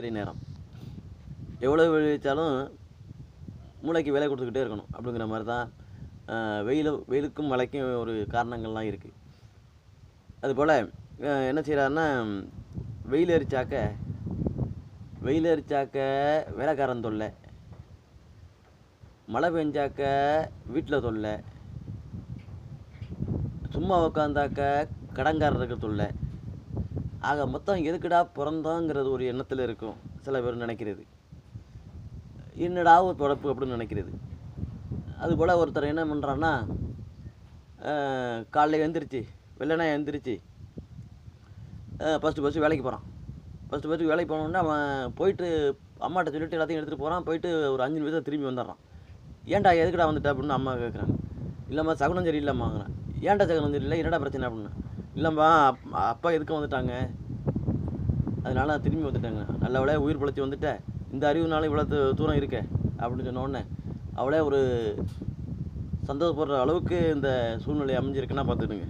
ராத்திரி நேரம்? எவ்வளோ விளைவித்தாலும் மூளைக்கு வேலை கொடுத்துக்கிட்டே இருக்கணும் அப்படிங்கிற மாதிரி தான் வெயில் வெயிலுக்கும் மழைக்கும் ஒரு காரணங்கள்லாம் இருக்குது அதுபோல் என்ன செய்கிறாருன்னா வெயில் எரிச்சாக்க வெயில் எரிச்சாக்க வேலைக்காரன் தொல்லை மழை பெஞ்சாக்க வீட்டில் தொல்லை சும்மா உக்காந்தாக்க கடன்காரருக்கு தொல்லை ஆக மொத்தம் எதுக்குடா பிறந்தோங்கிறது ஒரு எண்ணத்தில் இருக்கும் சில பேர் நினைக்கிறது. என்னடா ஒரு பிறப்பு அப்படின்னு நினைக்கிறது. அதுபோல் ஒருத்தர் என்ன பண்ணுறான்னா காலைல எழுந்திரிச்சு வெள்ளனா எழுந்திரிச்சு ஃபஸ்ட்டு ஃபஸ்ட்டு வேலைக்கு போகிறான் ஃபஸ்ட்டு ஃபஸ்ட்டு வேலைக்கு போனோடனே அவன் போயிட்டு அம்மாட்ட சொல்லிட்டு எல்லாத்தையும் எடுத்துகிட்டு போகிறான் போயிட்டு ஒரு அஞ்சு நிமிஷம் திரும்பி வந்துடுறான். ஏன்டா எதுக்குடா வந்துட்ட அப்படின்னு அம்மா கேட்குறாங்க இல்லைம்மா சகுனம் சரியில்லைம்மாங்கிறேன். ஏன்டா சகுனம் சரியில்லை? என்னடா பிரச்சனை அப்படின்னு. இல்லைம்மா அப்பா எதுக்கும் வந்துட்டாங்க? அதனால நான் திரும்பி வந்துட்டேங்க. நல்ல வேலையா உயிர் பிழைச்சி வந்துட்டேன் இந்த அறிவுனால இவ்வளோ தூரம் இருக்க அப்படின்னு சொன்னோடனே அவளே ஒரு சந்தோஷப்படுற அளவுக்கு இந்த சூழ்நிலை அமைஞ்சிருக்குன்னா பார்த்துடுங்க